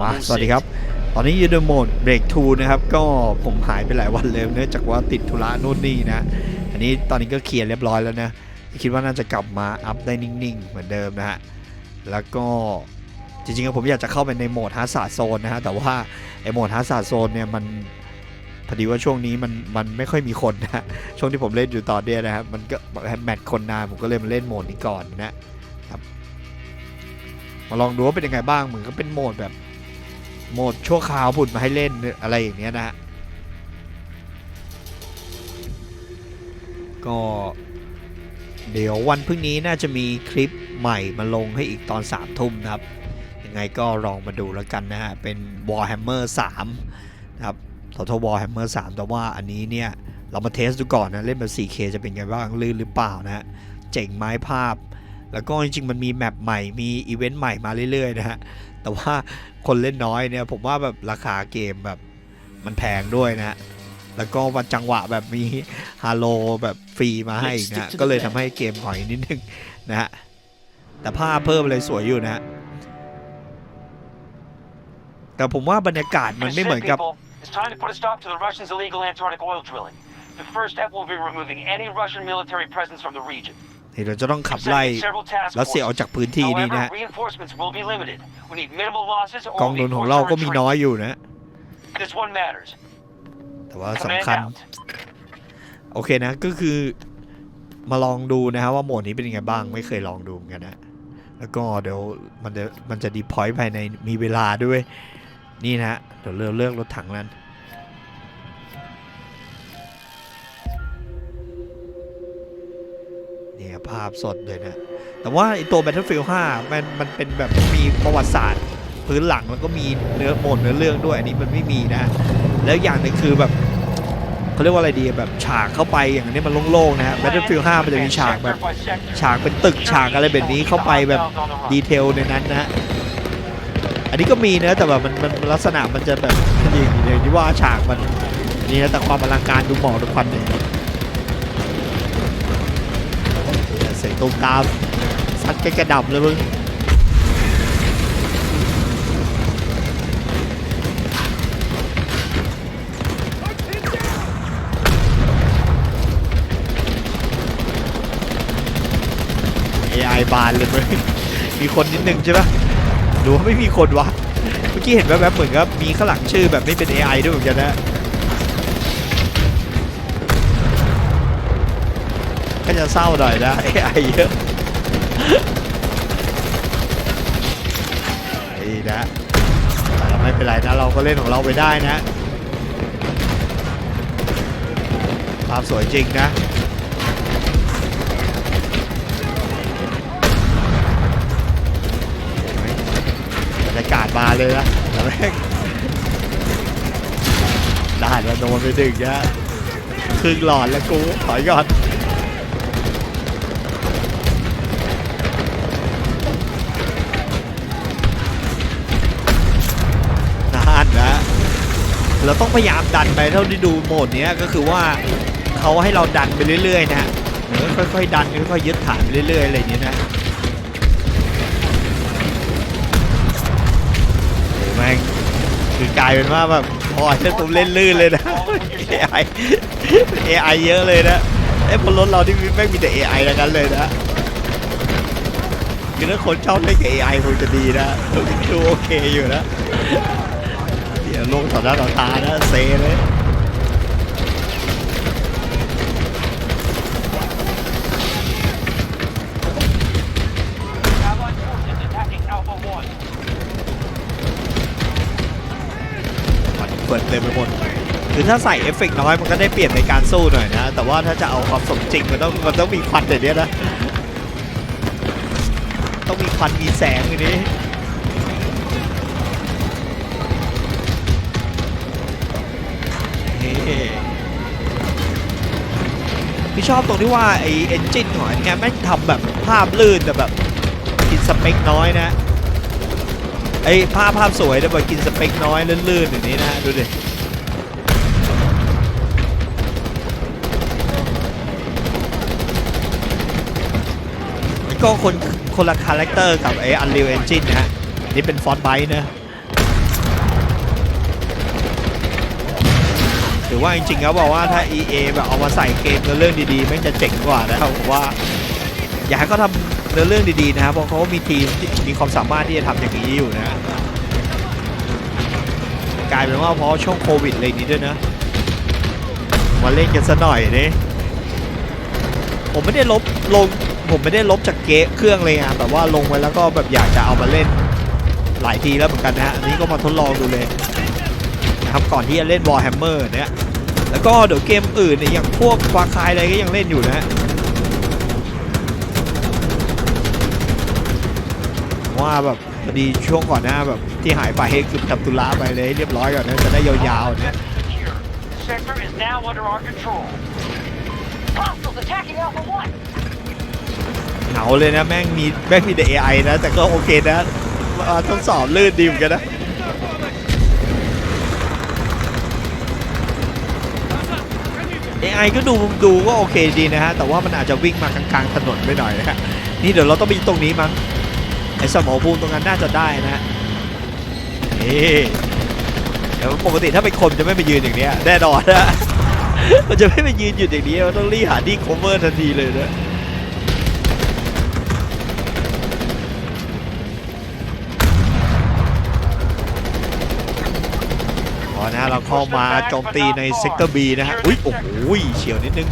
มาสวัสดีครับ ตอนนี้อยู่ในโหมดเบรกทูนะครับ ก็ผมหายไปหลายวันเลยเนื่องจากว่าติดธุระนู่นนี่นะ อันนี้ตอนนี้ก็เคลียร์เรียบร้อยแล้วนะ คิดว่าน่าจะกลับมาอัพได้นิ่งๆ เหมือนเดิมนะฮะ แล้วก็จริงๆผมอยากจะเข้าไปในโหมดฮาร์ดสาโซนนะฮะ แต่ว่าไอโหมดฮาร์ดสาโซนเนี่ยมันพอดีว่าช่วงนี้มันมันไม่ค่อยมีคนนะฮะช่วงที่ผมเล่นอยู่ตอนเนี้ยนะครับมันก็แมตช์คนนานผมก็เลยมาเล่นโหมดนี้ก่อนนะครับมาลองดูว่าเป็นยังไงบ้างเหมือนก็เป็นโหมดแบบ โหมดชั่วคราวผุดมาให้เล่นอะไรอย่างเงี้ยนะฮะก็เดี๋ยววันพรุ่งนี้น่าจะมีคลิปใหม่มาลงให้อีกตอน3ามทุ่มนะครับ ยังไงก็ลองมาดูแล้วกันนะฮะ เป็น Warhammer 3 นะครับ Total Warhammer 3แต่ว่าอันนี้เนี่ย เรามาเทสดูก่อนนะ เล่นแบบ 4K จะเป็นไงบ้างลื่นหรือเปล่านะฮะ เจ๋งไหม้ภาพ แล้วก็จริงๆมันมีแมปใหม่มีอีเวนต์ใหม่มาเรื่อยๆนะฮะแต่ว่าคนเล่นน้อยเนี่ยผมว่าแบบราคาเกมแบบมันแพงด้วยนะฮะแล้วก็วันจังหวะแบบมีฮาโลแบบฟรีมาให้อีกนะฮะก็เลยทำให้เกมหน่อยนิดนึงนะฮะแต่ภาพเพิ่มอะไรสวยอยู่นะฮะแต่ผมว่าบรรยากาศมันไม่เหมือนกับ It's time to put a stop to the Russians' illegal Antarctic oil drilling. The first step will be removing any Russian military presence from the region. ที่เราจะต้องขับ I'm ไล่ sending several task รัสเซียออก forces. จากพื้นที่นี้นะ However, ฮะ reinforcements will be limited. We need minimal losses กอง or หนุน we ของ force เรา our ก็มีน้อย retreat. อยู่นะ This one matters. แต่ว่า Command สำคัญ out. โอเคนะก็คือมาลองดูนะฮะว่าโหมดนี้เป็นยังไงบ้างไม่เคยลองดูเหมือนกันนะ แล้วก็เดี๋ยวมันจะมันจะดีพอยต์ภายในมีเวลาด้วย นี่นะฮะเดี๋ยวเลือกเลือกรถถังนั้น เนี่ยภาพสดเลยนะ แต่ว่าไอตัว Battlefield 5 มันมันเป็นแบบมีประวัติศาสตร์ พื้นหลังแล้วก็มีเนื้อโหมดเนื้อเรื่องด้วย อันนี้มันไม่มีนะ แล้วอย่างหนึงคือแบบเขาเรียกว่าอะไรดีแบบฉากเข้าไปอย่างนี้มันโล่งๆนะฮะ Battlefield 5 มันจะมีฉากแบบ ฉากเป็นตึกฉากอะไรแบบนี้เข้าไปแบบดีเทลในนั้นนะฮะอันนี้ก็มีนะแต่แบบมันมันลักษณะมันจะแบบอย่างอย่างที่ว่าฉากมันนี่นะแต่ความอลังการดูหมอกดูควันเนี่ย เสียงตุ้มตามซัดแกกระดับเลยมึงเอไอบานเลยมึงมีคนนิดนึงใช่ปะหรือว่าไม่มีคนวะเมื่อกี้เห็นแวบๆเหมือนกับมีข้างหลังชื่อแบบไม่เป็น AI ด้วยเหมือนกันนะ จะเศร้าหน่อยนะ AI เยอะนี่นะแต่ไม่เป็นไรนะเราก็เล่นของเราไปได้นะภาพสวยจริงนะบรรยากาศมาเลยนะแต่แม่งได้แล้วโดนไปดึงนะครึ่งหลอดแล้วกูถอยก่อน เราต้องพยายามดันไปเท่าที่ดูโหมดนี้ก็คือว่าเขาให้เราดันไปเรื่อยๆนะค่อยๆดันค่อยๆยึดฐานไปเรื่อยๆอะไรอย่างเงี้นะโอ้แม่งคือกลายเป็นว่าแบบพอจะตุ้มเล่นลื่นเลยนะ AI AI เยอะเลยนะไอ้บนรถเราที่แม่งมีแต่ AI ทั้งนั้นเลยนะคือถ้าคนชอบเล่นกับ AI คงจะดีนะดูโอเคอยู่นะ ยวลงต่อหน้าต่อตานะเซเลยฟันเปิดเต็มไปหมดคือถ้าใส่เอฟเฟกน้อยมันก็ได้เปรียบในการสู้หน่อยนะ แต่ว่าถ้าจะเอาความสมจริงมันต้องมันต้องมีควันแบบเนี้นะ ต้องมีควันมีแสงอย่างนี้ พี่ชอบตรงที่ว่าไอเอนจินของอันเนี้ยแม่งทำแบบภาพลื่นแต่แบบกินสเปคน้อยนะไอภาพภาพสวยแต่แบบกินสเปคน้อยลื่นๆอย่างนี้นะดูดิก็คนคนละคาแรคเตอร์กับไอ้ Unreal Engine นะฮะนี่เป็นฟอนต์ไบต์นะ รือว่าจริงๆแล้วบอกว่าถ้า EA แบบเอามาใส่เกมเนื้อเรื่องดีๆแม่จะเจ๋งกว่านะครับผมว่า อยากให้เขาทำเนื้อเรื่องดีๆนะครับเพราะเขามีทีมที่มีความสามารถที่จะทำอย่างนี้อยู่นะกลายเป็นว่าเพราะช่วงโควิดอะไรนี้ด้วยนะมาเล่นกันซะหน่อยนี่ผมไม่ได้ลบลงผมไม่ได้ลบจากเกะเครื่องเลยอะแต่ว่าลงไว้แล้วก็แบบอยากจะเอามาเล่นหลายทีแล้วเหมือนกันนะฮะอันนี้ก็มาทดลองดูเลยนะครับก่อนที่จะเล่น Warhammer เนี่ย แล้วก็เดี๋ยวเกมอื่นเนี่ยอย่างพวกฟาคายอะไรก็ยังเล่นอยู่นะฮะว่าแบบพอดีช่วงก่อนหน้าแบบที่หายไปคือทำตุลาไปเลยเรียบร้อยก่อนนะจะได้ยาวๆเนี่ย Secure. The sector is now under our control. Hostiles attacking Alpha 1! เหงาเลยนะแม่งมีแม่งมีแต่ AI นะ แต่ก็โอเคนะอ่าทดสอบลื่นดีเหมือนกันนะ AI ก็ดูดูก็โอเคดีนะฮะ แต่ว่ามันอาจจะวิ่งมากลางๆถนนไปหน่อยนะฮะ นี่เดี๋ยวเราต้องไปตรงนี้มั้งไอ้สมอภูมิตรงนั้นน่าจะได้นะฮะนี่เดี๋ยวปกติถ้าเป็นคนจะไม่ไปยืนอย่างเนี้ยแน่นอนนะมันจะไม่ไปยืนอยู่อย่างนี้เราต้องรีบหาที่ cover ทันทีเลยนะ เราเข้ามาโจมตีในเซกเตอร์บีนะฮะอุ้ยโอ้โหเฉียวนิดนึง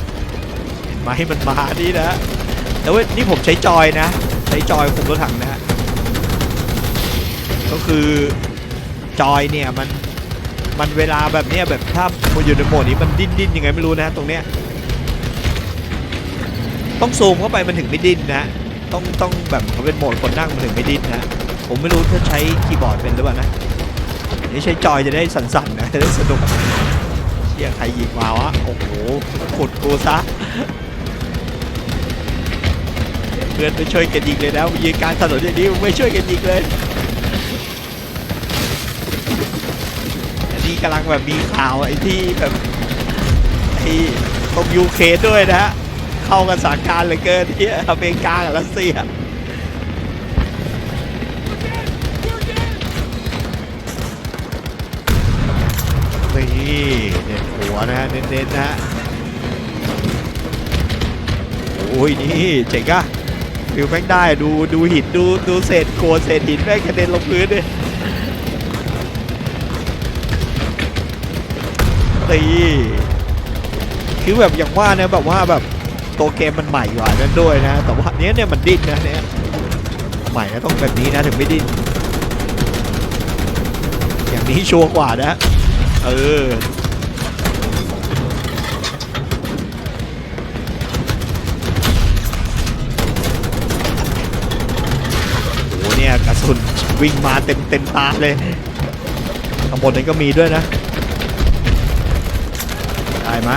เห็นไหมมันมานี่นะแต่ว่านี่ผมใช้จอยนะ ใช้จอยคุมรถถังนะฮะก็คือจอยเนี่ยมันมันเวลาแบบเนี้ยแบบถ้ามันอยู่ในโหมดนี้มันดิ้นดิ้นยังไงไม่รู้นะตรงเนี้ยต้องซูมเข้าไปมันถึงไม่ดิ้นนะต้องต้องแบบเขาเป็นโหมดคนนั่งมันถึงไม่ดิ้นนะผมไม่รู้ถ้าใช้คีย์บอร์ดเป็นหรือเปล่านะ นี่ใช้จอยจะได้สั่นๆนะจะได้สนุกเชี่ยใครยิงมาวะโอ้โหขุดกูซะเพื่อนไปช่วยกันยิงเลยนะยิงกลารถนนอย่างนี้ไม่ช่วยกันยิงเลยอันนี้กำลังแบบมีข่าวไอ้ที่แบบไอ้ตรงยูเคด้วยนะเข้ากันสถานการณ์เหลยเกินที่อเมริกากับรัสเซีย เด็ดหัวนะฮะเน้นๆนะฮะโอ้ยนี่เจ๋งอะฟิวแม่งได้ดูดูหินดูดูเศษโกรธเศษหินแม่งกระเด็นลงพื้นเลยตีคือแบบอย่างว่าเนี่ยแบบว่าแบบตัวเกมมันใหม่กว่านั้นด้วยนะ แต่ว่าเนี้ยเนี่ยมันดิ้นนะเนี่ยใหม่นะต้องแบบนี้นะถึงไม่ดิ้นอย่างนี้ชัวร์กว่านะ เออโหเนี่ยกระสุนวิ่งมาเต็มเต็มตาเลยข้างบนนั้ก็มีด้วยนะได้ไหม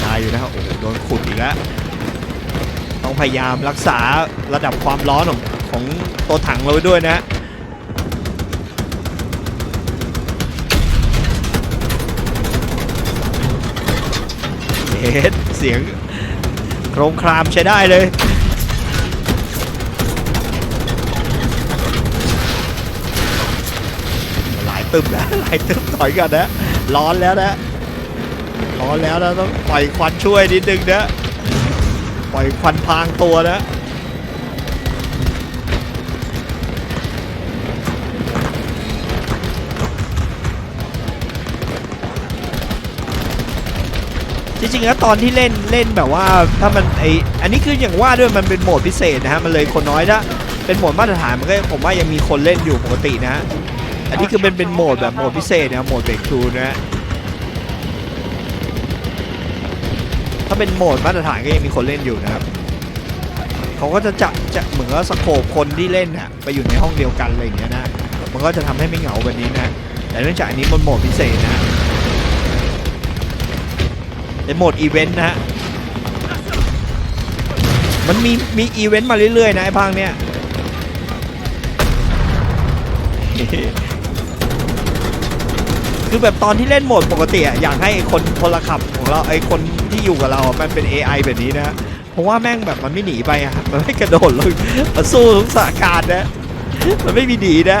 ได้อยู่นะโอ้โหโดนขุดอีกแล้วต้องพยายามรักษาระดับความร้อนของของตัวถังเราไว้ด้วยนะ ดเสียงโครงครามใช้ได้เลย หลายตึมนะหลายตึมถอยกันนะร้อนแล้วนะร้อนแล้วนะต้องปล่อยควันช่วยนิดนึงนะปล่อยควันพรางตัวนะ จริงๆแล้วตอนที่เล่นเล่นแบบว่าถ้ามันไออันนี้คืออย่างว่าด้วยมันเป็นโหมดพิเศษนะฮะมันเลยคนน้อยถ้าเป็นโหมดมาตรฐานมันก็ผมว่ายังมีคนเล่นอยู่ปกตินะอันนี้คือเป็นเป็นโหมดแบบโหมดพิเศษนะโหมดเบรกทูนะฮะถ้าเป็นโหมดมาตรฐานก็ยังมีคนเล่นอยู่นะครับเขาก็จะจะจะเหมือนว่าสโคปคนที่เล่นน่ะไปอยู่ในห้องเดียวกันอะไรอย่างเงี้ยนะมันก็จะทำให้ไม่เหงาแบบนี้นะแต่เนื่องจากอันนี้มันโหมดพิเศษนะ ฮะเป็นโหมดอีเวนต์นะฮะ มันมีมีอีเวนต์มาเรื่อยๆนะไอ้พังเนี่ยคือแบบตอนที่เล่นโหมดปกติอะอยากให้คนพลขับของเราไอ้คนที่อยู่กับเราอะมันเป็น AI แบบนี้นะเพราะว่าแม่งแบบมันไม่หนีไปอะมันไม่กระโดดลงมันสู้ทุกสถานการณ์นะ มันไม่มีหนีนะ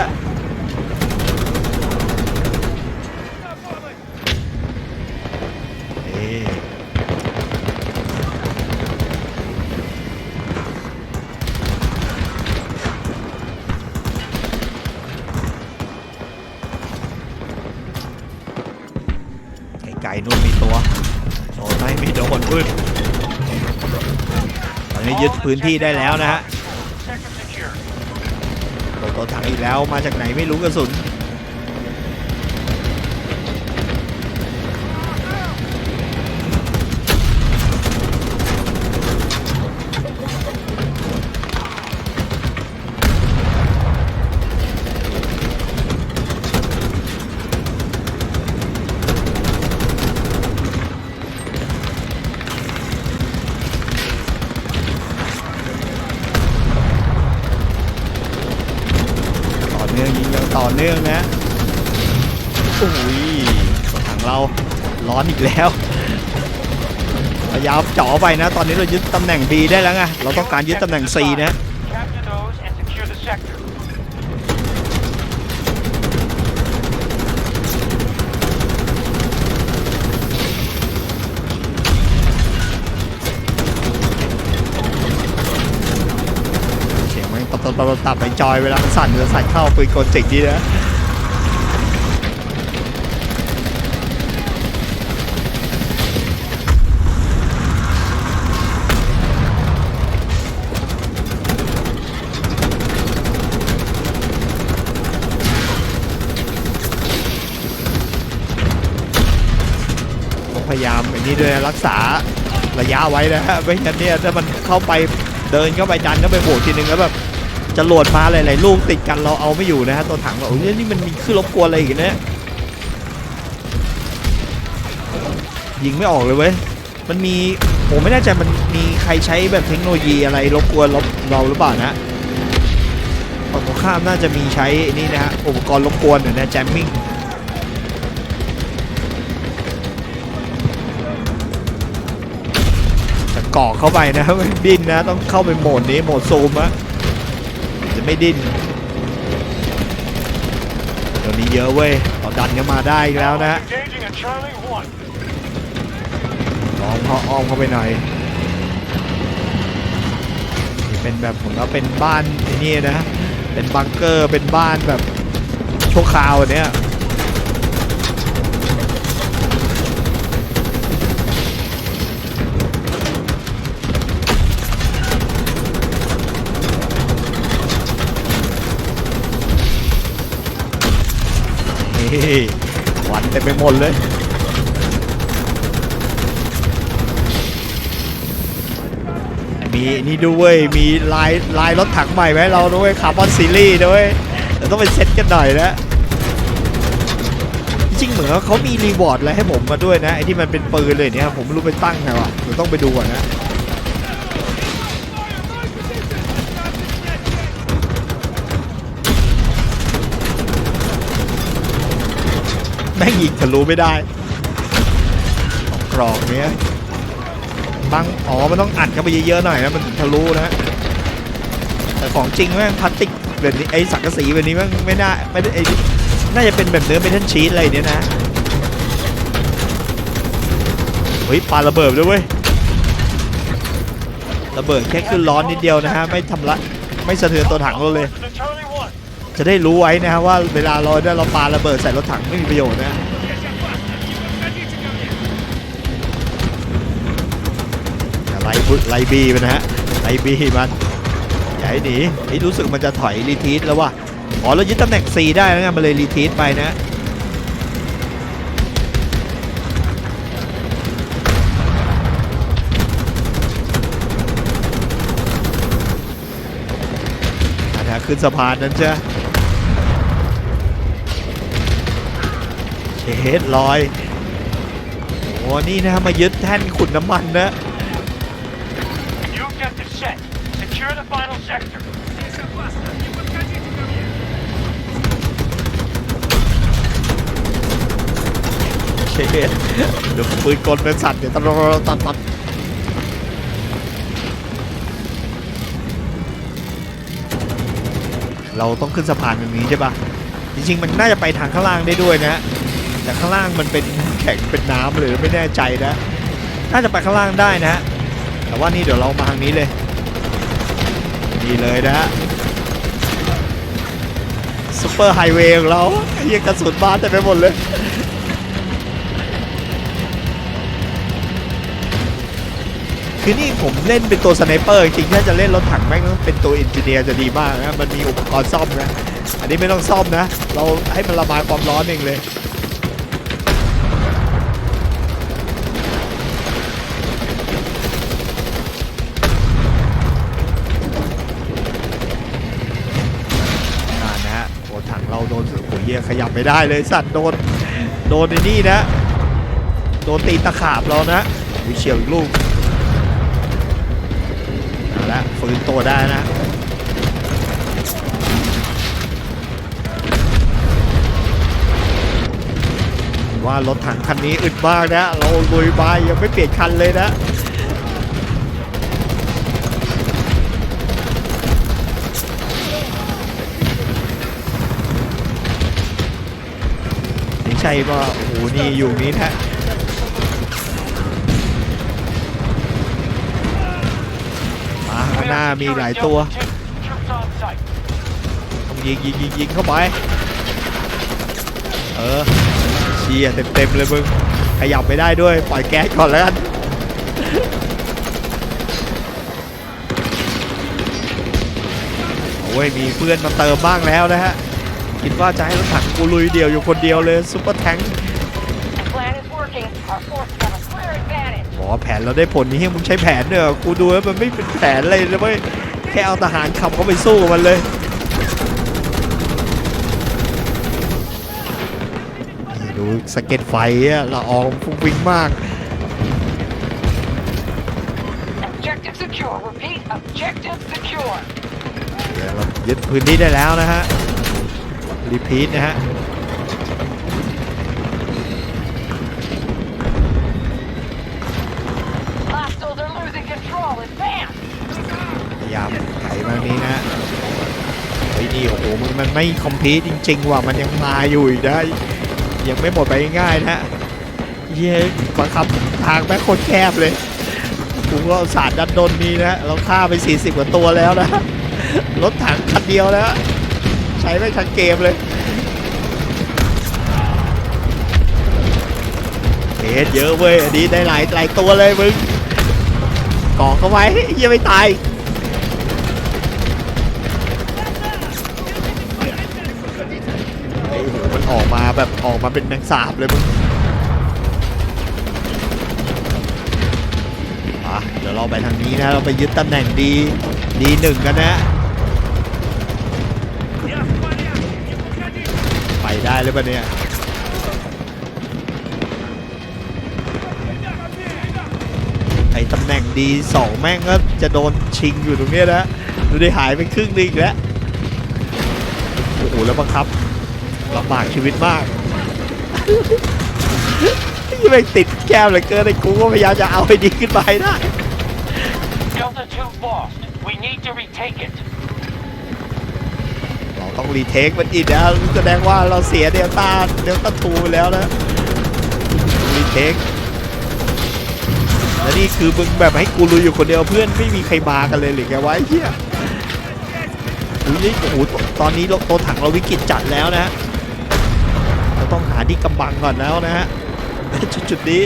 อนนี้ยึดพื้นที่ได้แล้วนะฮะ Sector secure. โตัวถังอีกแล้วมาจากไหนไม่รู้กระสุน อนอีกแล้ว พยายามเจ่อไปนะ ตอนนี้เรายึดตำแหน่ง B ได้แล้วไง เราต้องการยึดตำแหน่ง C นะ เสียงมันตับตับตับตับไปจอยเวลามันสั่นจะสั่นเข้าปืนกจิกดีนะ ยายามอันนี้ด้วยรักษาระยะไว้นะฮะไม่งั้นเนี่ยถ้ามันเข้าไปเดินเข้าไปดันเข้าไปโบกทีนึงแล้วแบบจะโหลดมาหลายๆลูกติดกันเราเอาไม่อยู่นะฮะตัวถังเราโอ้ยนี่มันมีขึ้นรบกวนอะไรอีกเนี่ยยิงไม่ออกเลยเว้ยมันมีผมไม่แน่ใจมันมีใครใช้แบบเทคโนโลยีอะไรรบกวนเราหรือเปล่านะฝั่งตรงข้ามน่าจะมีใช้นี่นะฮะอุปกรณ์รบกวนเนี่ยนะแจมมิ่งาะเข้าไปนะไม่ดิ้นนะ ต้องเข้าไปโหมดนี้โหมดซูมอะจะไม่ดิ้นเดี๋ยวนี้เยอะเว้ยเราดันกันมาได้แล้วนะลองเขาอ้อมเข้าไปหน่อยเป็นแบบผมว่าเป็นบ้านไอ้นี่นะ เป็นบังเกอร์เป็นบ้านแบบชั่วคราวเนี้ย วันเต็มไปหมดเลยมีนี่ด้วยมีลายลายรถถังใหม่ไหมเราด้วยคาร์บอนซีรีส์ด้วยเดี๋ยวต้องไปเซ็ตกันหน่อยนะจริงเหมือนเขามีรีวอร์ดอะไรให้ผมมาด้วยนะไอ้ที่มันเป็นปืนเลยเนี่ยผมไม่รู้ไปตั้งไงวะเดี๋ยวต้องไปดูก่อนนะ แม่งยิงทะลุไม่ได้ของกรองเนี้ยบางอ๋อมันต้องอัดเข้าไปเยอะๆหน่อยนะมันทะลุนะแต่ของจริงแม่งพลาสติกแบบนี้ไอ้สังกะสีแบบนี้แม่งไม่น่าไม่ได้ไอ้น่าจะเป็นแบบเนื้อเมทัลชีสอะไรเนี้ยนะเฮ้ยปาระเบิดด้วยเว้ยระเบิดแค่ขึ้นร้อนนิดเดียวนะฮะไม่ทำละไม่สะเทือนตัวถังเราเลย To the Charlie 1. จะได้รู้ไว้นะฮะว่าเวลาเราได้เราปาระเบิดใส่รถถังไม่มีประโยชน์นะไล่บุไล่บีมันนะฮะไล่บีมันอย่าให้หนีนี่รู้สึกมันจะถอยรีทีสแล้วว่ะอ๋อเรายึดตำแหน่ง C ได้แล้วไงมันเลยรีทีสไปนะอาถ้าขึ้นสะพานนั้นใช่ เชดลอยโอ้นี่นะมายึดแท่นขุดน้ำมันนะ Secure the final sector. เชดเดี๋ยวปืนกลเป็นสัตว์เดี๋ยวตัดตัดตัดเราต้องขึ้นสะพานตรงนี้ใช่ปะจริงๆ มันน่าจะไปทางข้างล่างได้ด้วยนะ แต่ข้างล่างมันเป็นแข็งเป็นน้ำาหรือไม่แน่ใจนะน่าจะไปข้างล่างได้นะฮะแต่ว่านี่เดี๋ยวเรามาทางนี้เลยดีเลยนะฮะซูเปอร์ไฮเวย์ของเราเยี่ยกระสุนบ้าแต่ไปหมดเลยคือนี่ผมเล่นเป็นตัวสไนเปอร์จริงถ้าจะเล่นรถถังแม่งต้องเป็นตัวเอนจิเนียร์จะดีมากนะมันมีอุปกรณ์ซ่อมนะ อันนี้ไม่ต้องซ่อมนะ เราให้มันระบายความร้อนเองเลย ขยับไม่ได้เลยสัตว์โดนโดนไอ้นี่นะ โดนตีตะขาบเรานะวิเชียวอีกลูกเอาละฟื้นตัวได้นะว่ารถถังคันนี้อึดมากนะ เราลุยบายยังไม่เปลี่ยนคันเลยนะ ใช่ว่าโอ้โหนี่อยู่นี้นะมาข้างหน้ามีหลายตัวต้องยิงยิงยิงยิงเข้าไป เออเชียเต็มเต็มเลยมึง ขยับไม่ได้ด้วย ปล่อยแก๊สก่อนแล้วกันโอ้ยมีเพื่อนมาเติมบ้างแล้วนะฮะ คิดว่าจะให้รถถังกูลุยเดียวอยู่คนเดียวเลยซุปเปอร์แทง The plan is working. Our forces have a clear advantage. บอกว่าแผนเราได้ผลนี่เฮียมึงใช้แผนเนอะกูดูแล้วมันไม่เป็นแผนอะไรเลยเว้ยแค่เอาทหารขับเข้าไปสู้กับมันเลยนี่ดูสเก็ตไฟอะละอองฟุ้งฟิ้งมาก Objective secure. Repeat, objective secure. เดี๋ยวเรายึดพื้นที่ได้แล้วนะฮะ รีพีทนะฮะพยายามไถมานี้นะฮะเฮ้นี่โอ้โหมันมันไม่คอมพีทจริงๆว่ะมันยังมาอยู่อีกนะยังไม่หมดไปง่ายนะฮะเย้บังคับทางแม่โคตรแคบเลยกูก็เอาสารดันดนนี้นะเราฆ่าไป 40 กว่าตัวแล้วนะรถถังคันเดียวแล้ว ใช้ไม่ทั้งเกมเลยเอ็ดเยอะเว้ย อันนี้ได้หลายหลายตัวเลยมึงกองเข้าไว้เหี้ยังไม่ตายไอ้โหมันออกมาแบบออกมาเป็นแมงสาบเลยมึงอะเดี๋ยวเราไปทางนี้นะ เราไปยึดตำแหน่งดีดีหนึ่งกันนะ ไปได้หรือเปล่าเนี่ยไอตำแหน่งดีสองแม่งก็จะโดนชิงอยู่ตรงเนี้ยนะดูได้หายไปครึ่งหนึงแล้วโอ้โหแล้วบังคับลำบากชีวิตมากยังไม่ติดแก้มเลยเกินไอ้กูก็พยายามจะเอาให้ดีขึ้นไปได้ Delta 2 lost. We need to retake it. ต้องรีเทคมันอีกนะแสดงว่าเราเสียเดลต้าเดลต้าทูแล้วนะรีเทคและนี่คือมึงแบบให้กูลุยอยู่คนเดียวเพื่อนไม่มีใครมากันเลยหรือไงวะไอ้เหี้ยอุ้ยนี่โอ้โหตอนนี้เราตัวถังเราวิกฤตจัดแล้วนะเราต้องหาที่กำบังก่อนแล้วนะฮะจุดจุดนี้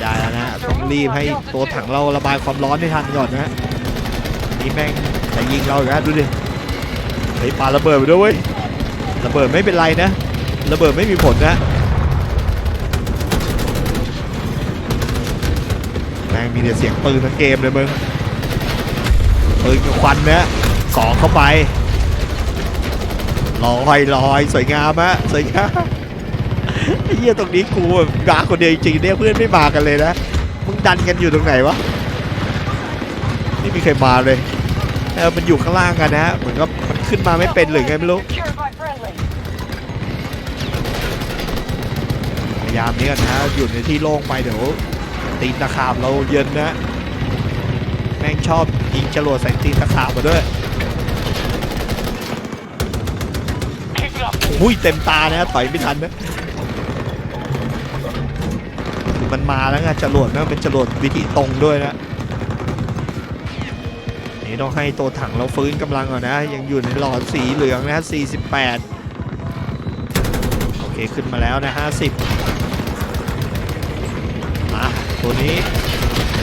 ได้แล้วนะต้องรีบให้ตัวถังเราระบายความร้อนให้ทันก่อนนะ นี่แม่งจะยิงเราอีกแล้วดูดิเฮ้ยปาระเบิดไปด้วยเว้ยระเบิดไม่เป็นไรนะ ระเบิดไม่มีผลนะแม่งมีแต่เสียงปืนทั้งเกมเลยมึงปืนกับควันนะสองเข้าไปลอยลอยสวยงามฮะสวยงามไอ้เหี้ยตรงนี้กูแบบกาคนเดียวจริงเนี่ยเพื่อนไม่มากันเลยนะมึงดันกันอยู่ตรงไหนวะ ไม่มีใครมาเลยเออมันอยู่ข้างล่างกันนะฮะเหมือนกับมันขึ้นมาไม่เป็นหรือไงไม่รู้พยายามนี้กันนะฮะอยู่ในที่โล่งไปเดี๋ยวตีนตะขาบเราเย็นนะแม่งชอบยิงจรวดใส่ตีนตะขาบมาด้วยอุ้ยเต็มตานะต่อยไม่ทันนะมันมาแล้วไงจรวดนะเป็นจรวดวิธีตรงด้วยนะ ต้องให้ตัวถังเราฟื้นกำลังก่อนนะ ยังอยู่ในหลอดสีเหลืองนะ48 โอเคขึ้นมาแล้วนะ 50ตัวนี้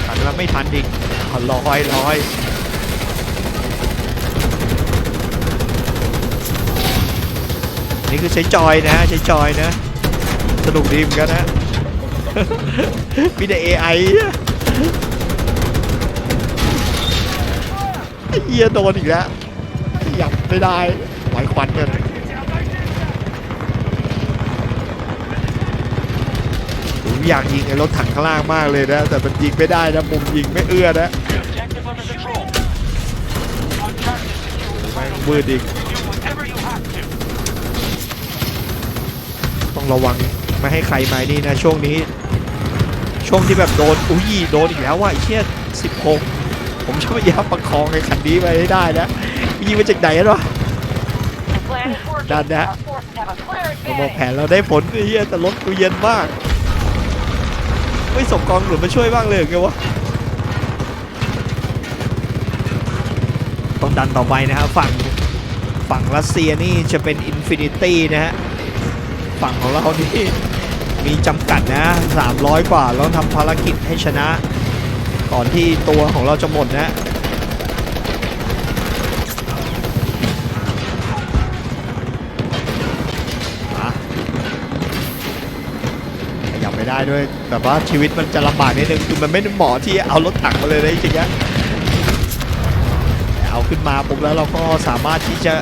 ทันแล้วไม่ทันอีกลอยลอยนี่คือใช้จอยนะใช้จอยนะ สนุกดีเหมือนกันนะมีแต่ AI อะ ไอเอียโดนอีกแล้วขยับไม่ได้ไหวควันกันผมอยากยิงไอ้รถถังข้างล่างมากเลยนะ แต่มันยิงไม่ได้นะมุมยิงไม่เอื้อนะมืดอีกต้องระวังไม่ให้ใครมานี่นะ ช่วงนี้ ช่วงที่แบบโดนอุ้ยโดนอีกแล้วว่ะไอ้เชี่ยสิบหก ผมจะพยายามประคองไอ้คันนี้ไปให้ได้นะยิงมาจากไหนอะวะ The plan is working. Done that. Our forces have a clear ผมบอกแผนเราได้ผลเหี้ยแต่รถกูเย็นมาก ไม่ส่งกองหรือมาช่วยบ้างเลยไงวะต้องดันต่อไปนะครับ ฝั่งฝั่งรัสเซียนี่จะเป็นอินฟินิตี้นะฮะ ฝั่งของเรานี่มีจำกัดนะ 300 กว่าเราทำภารกิจให้ชนะ ก่อนที่ตัวของเราจะหมดนะอะขยับไม่ได้ด้วยแบบว่าชีวิตมันจะลำบากนิดนึง คือมันไม่ได้เหมาะที่เอารถถังมาเลยนะจริงๆนะเอาขึ้นมาปุ๊บแล้วเราก็สามารถที่จะ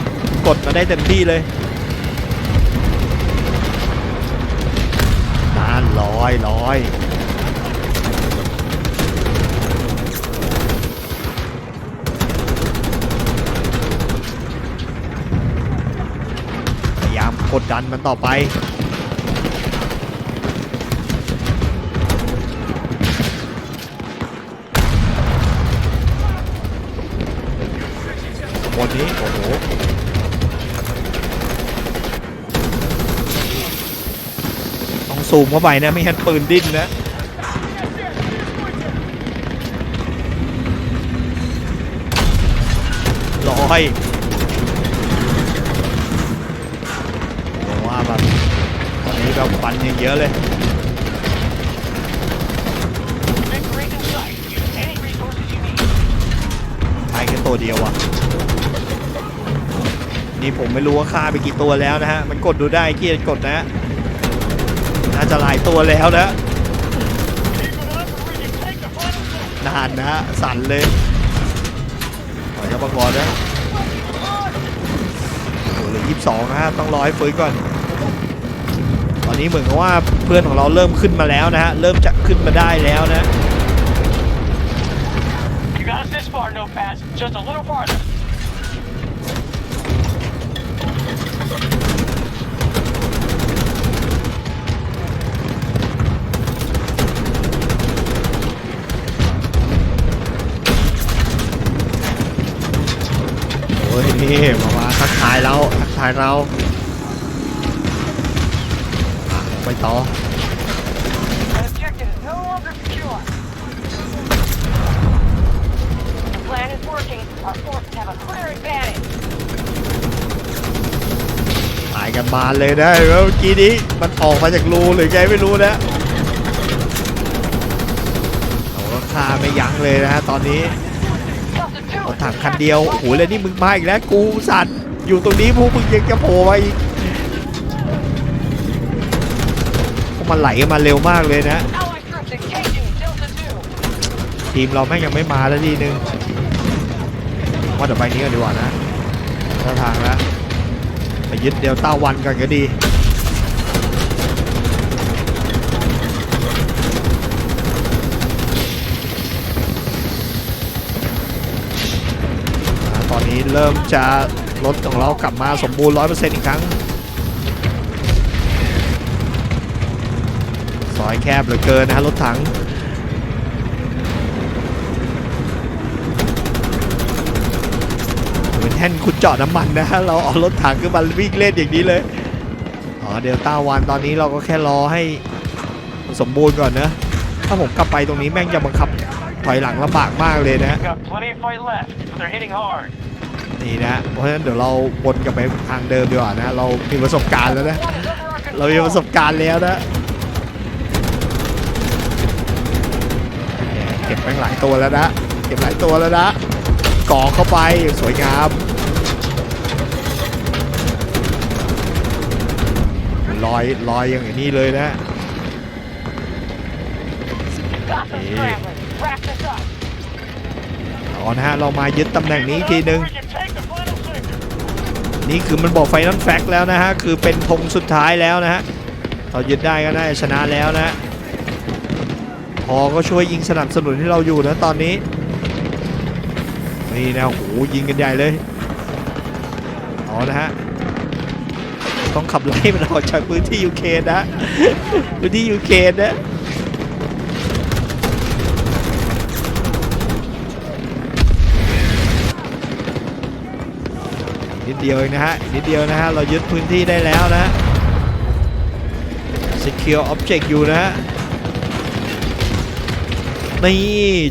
กดมาได้เต็มที่เลยนานลอยลอย กดดันมันต่อไปบนนี้ โอ้โหต้องซูมเข้าไปนะ ไม่งั้นปืนดิ้นนะลอยผมว่าแบบตอนนี้ แบบฟันยังเยอะเลยตายแค่ตัวเดียวอะนี่ผมไม่รู้ว่าฆ่าไปกี่ตัวแล้วนะฮะ มันกดดูได้เกียร์กดนะฮะน่าจะหลายตัวแล้วนะ นานนะฮะ สั่นเลยขอจะประกอบนะโอ้เหลือยี่สิบสองนะฮะ ต้องรอให้ฟื้นก่อน อนนี้เหมือนกับว่าเพื่อนของเราเริ่มขึ้นมาแล้วนะฮะ เริ่มจะขึ้นมาได้แล้วนะ You got us this far, no pass. Just a little farther. โอ้ยนี่มามาทักทายเราทักทายเราอะ ไปต่อ The objective is no longer secure. The plan is working. Our forces have a clear advantage. ตายกันบานเลยนะเมื่อกี้นี้มันออกมาจากรูหรือไงไม่รู้นะเราก็ฆ่าไม่ยั้งเลยนะฮะตอนนี้ Delta 2รถถังคันเดียวโอ้โหแล้วนี่มึงมาอีกแล้วกูสัตว์อยู่ตรงนี้พวกมึงยังจะโผล่มาอีกพวก มันไหลมาเร็วมากเลยนะ ทีมเราแม่งยังไม่มาแล้วทีนึงว่าเดี๋ยวไปนี้กันดีกว่านะท่าทางแล้วไปยึดเดลต้าวันกันก็ดีตอนนี้เริ่มจะรถของเรากลับมาสมบูรณ์100%อีกครั้ง อยแคบเหลือเกินนะฮะรถถังเหมือนแท่นขุดเจาะน้ำมันนะฮะเราเอารถถังขึ้นมาวิ่งเล่นอย่างนี้เลยอ๋อเดลต้าวันตอนนี้เราก็แค่รอให้สมบูรณ์ก่อนนะถ้าผมกลับไปตรงนี้แม่งจะบังคับถอยหลังลำบากมากเลยนะ Got plenty of fight left, but they're hitting hard. นี่นะ เพราะฉะนั้นเดี๋ยวเราวนกลับไปทางเดิมดีกว่านะ เรามีประสบการณ์แล้วนะ One is under our เรามีประส control. บการณ์แล้วนะ เก็บแม่งหลายตัวแล้วนะเก็บหลายตัวแล้วนะก่อเข้าไปสวยงามลอยลอยอย่างนี้เลยนะเอานะฮะเรามายึดตำแหน่งนี้ทีหนึ่งนี่คือมันบอกไฟนอลแฟกแล้วนะฮะ คือเป็นธงสุดท้ายแล้วนะฮะเรายึดได้ก็น่าจะชนะแล้วนะฮะ พอก็ช่วยยิงสนับสนุนให้เราอยู่นะตอนนี้ นี่นะโหยิงกันใหญ่เลยเอานะฮะต้องขับไล่มันออกจากพื้นที่ยูเคนนะพื้นที่ยูเคนนะนิดเดียวเองนะฮะนิดเดียวนะฮะ เรายึดพื้นที่ได้แล้วนะ secure object อยู่นะฮะ นี่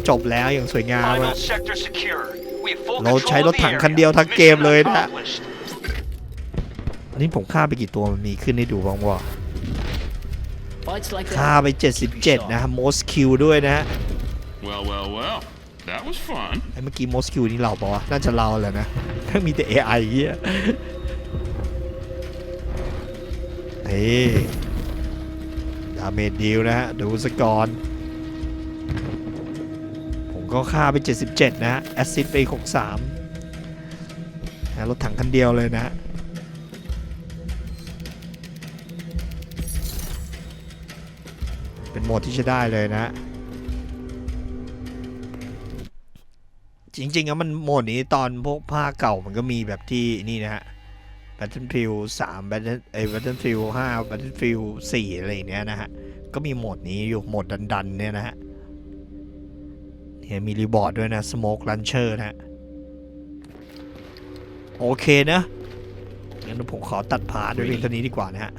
จบแล้วอย่างสวยงาม Final อะ sector secure. We have full เราใช้ control ร of ถ the ถัง area. คันเดียวทั้งเกม Mission เลยนะฮะ accomplished. อันนี้ผมฆ่าไปกี่ตัวมันมีขึ้นให้ดูบ้างวะ Fights like ฆ่า that. ไป 77 นะฮะ most kill ด้วยนะฮะ Well, well, well. That was fun. ไอ้เมื่อกี้ most kill นี่เราปะวะน่าจะเราแหละนะถ้ามีแต่ AI เงี้ยเฮ้ดาเมจดีลนะฮะ ดูสกอร์ผม ก็ฆ่าไป 77 นะฮะ แอสซิดไป 63นะรถถังคันเดียวเลยนะฮะเป็นโหมดที่จะได้เลยนะ จริงๆแล้วมันโหมดนี้ตอนพวกภาคเก่ามันก็มีแบบที่นี่นะฮะ Battlefield 3 Battle เอ้ย Battlefield 5 Battlefield 4 อะไรอย่างเนี้ยนะฮะ ก็มีโหมดนี้อยู่โหมดดันๆเนี่ยนะฮะ เนี่ยมีรีบอร์ดด้วยนะสโมกลันเชอร์นะฮะโอเคนะงั้นผมขอตัดผ่านด้วยเพียงเท่านี้ดีกว่านะฮะ